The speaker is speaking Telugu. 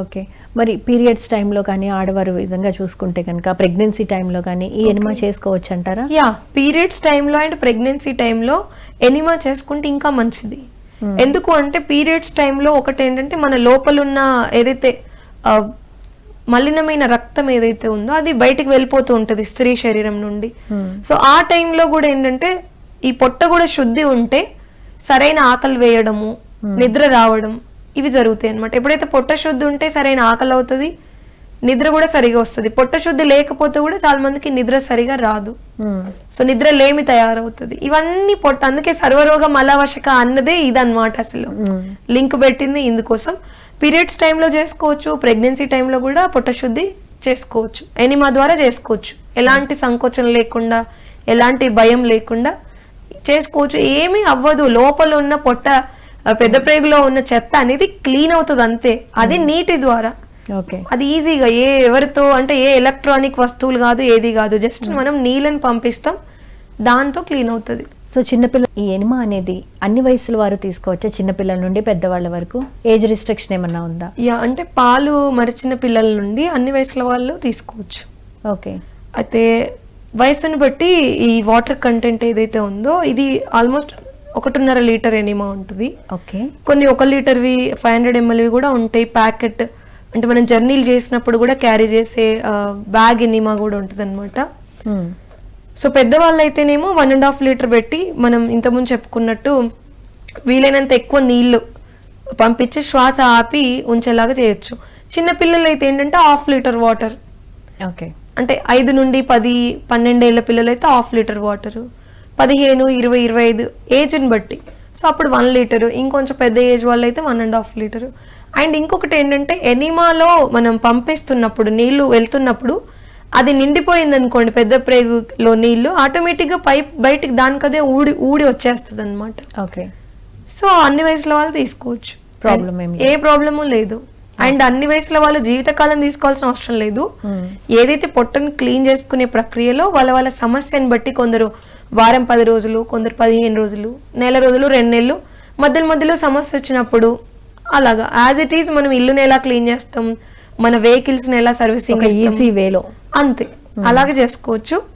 ఓకే. మరి పీరియడ్స్ టైంలో కానీ ఆడవారు విధంగా చూసుకుంటే కనుక ప్రెగ్నెన్సీ టైంలో కానీ ఈ ఎనిమా చేసుకోవచ్చు అంటారా యా పీరియడ్స్ టైంలో అండ్ ప్రెగ్నెన్సీ టైంలో ఎనిమా చేసుకుంటే ఇంకా మంచిది. ఎందుకు అంటే పీరియడ్స్ టైంలో ఒకటి ఏంటంటే మన లోపల ఉన్న ఏదైతే మలినమైన రక్తం ఏదైతే ఉందో అది బయటికి వెళ్ళిపోతూ ఉంటుంది స్త్రీ శరీరం నుండి. సో ఆ టైంలో కూడా ఏంటంటే ఈ పొట్ట కూడా శుద్ధి ఉంటే సరైన ఆకలి వేయడము నిద్ర రావడం ఇవి జరుగుతాయి అన్నమాట. ఎప్పుడైతే పొట్ట శుద్ధి ఉంటే సరైన ఆకలి అవుతుంది నిద్ర కూడా సరిగా వస్తుంది. పొట్ట శుద్ధి లేకపోతే కూడా చాలా మందికి నిద్ర సరిగా రాదు. సో నిద్ర లేమి తయారవుతుంది. ఇవన్నీ పొట్ట అందుకే సర్వరోగ మలవశక అన్నదే ఇదన్నమాట అసలు. లింక్ పెట్టింది ఇందుకోసం. పీరియడ్స్ టైంలో చేసుకోవచ్చు ప్రెగ్నెన్సీ టైంలో కూడా పొట్ట శుద్ధి చేసుకోవచ్చు. ఎనిమా ద్వారా చేసుకోవచ్చు. ఎలాంటి సంకోచం లేకుండా ఎలాంటి భయం లేకుండా చేసుకోవచ్చు. ఏమీ అవ్వదు. లోపల ఉన్న పొట్ట పెద్ద ప్రేగులో ఉన్న చెత్త అనేది క్లీన్ అవుతుంది అంతే. అది నీటి ద్వారా. ఓకే అది ఈజీగా ఏ ఎవరితో అంటే ఏ ఎలక్ట్రానిక్ వస్తువులు కాదు ఏది కాదు. జస్ట్ మనం నీళ్ళని పంపిస్తాం దాంతో క్లీన్ అవుతుంది. సో చిన్నపిల్ల ఈ ఎనిమా అనేది అన్ని వయసుల వారు తీసుకోవచ్చా? చిన్నపిల్లల నుండి పెద్దవాళ్ళ వరకు? ఏజ్ రిస్ట్రిక్షన్ ఏమన్నా ఉందా? యా అంటే పాలు మరిచిన పిల్లల నుండి అన్ని వయసుల వాళ్ళు తీసుకోవచ్చు. ఓకే అయితే వయసుని బట్టి ఈ వాటర్ కంటెంట్ ఏదైతే ఉందో ఇది ఆల్మోస్ట్ ఒకటిన్నర లీటర్ ఎనిమా ఉంటుంది. ఓకే. కొన్ని ఒక లీటర్వి ఫైవ్ హండ్రెడ్ ఎంఎల్వి కూడా ఉంటాయి ప్యాకెట్. అంటే మనం జర్నీలు చేసినప్పుడు కూడా క్యారీ చేసే బ్యాగ్ ఎనిమా కూడా ఉంటుంది అనమాట. సో పెద్దవాళ్ళు అయితేనేమో వన్ అండ్ హాఫ్ లీటర్ పెట్టి మనం ఇంతకుముందు చెప్పుకున్నట్టు వీలైనంత ఎక్కువ నీళ్ళు పంపించి శ్వాస ఆపి ఉంచేలాగా చేయొచ్చు. చిన్న పిల్లలు అయితే ఏంటంటే హాఫ్ లీటర్ వాటర్. ఓకే. అంటే ఐదు నుండి పది పన్నెండేళ్ళ పిల్లలు అయితే హాఫ్ లీటర్ వాటర్. పదిహేను ఇరవై ఇరవై ఐదు ఏజ్ని బట్టి. సో అప్పుడు వన్ లీటరు ఇంకొంచెం పెద్ద ఏజ్ వాళ్ళు అయితే one and half litre. And ఇంకొకటి ఏంటంటే ఎనిమాలో మనం పంపిస్తున్నప్పుడు నీళ్ళు వెళ్తున్నప్పుడు అది నిండిపోయింది అనుకోండి పెద్ద ప్రేగులో నీళ్ళు ఆటోమేటిక్గా పైప్ బయటికి దానికదే ఊడి ఊడి వచ్చేస్తుంది అనమాట ఓకే. సో అన్ని వయసుల వాళ్ళు తీసుకోవచ్చు. ఏం ఏ ప్రాబ్లము లేదు. అండ్ అన్ని వయసుల వాళ్ళు జీవితకాలం తీసుకోవాల్సిన అవసరం లేదు. ఏదైతే పొట్టను క్లీన్ చేసుకునే ప్రక్రియలో వాళ్ళ వాళ్ళ సమస్యని బట్టి కొందరు వారం పది రోజులు కొందరు పదిహేను రోజులు నెల రోజులు రెండు నెలలు మధ్యలో మధ్యలో సమస్య వచ్చినప్పుడు అలాగా. యాజ్ ఇట్ ఈస్ మనం ఇల్లుని ఎలా క్లీన్ చేస్తాం? మన వెహికల్స్ని ఎలా సర్వీసింగ్ ఈజీ వేలో అంతే. అలాగే చేసుకోవచ్చు.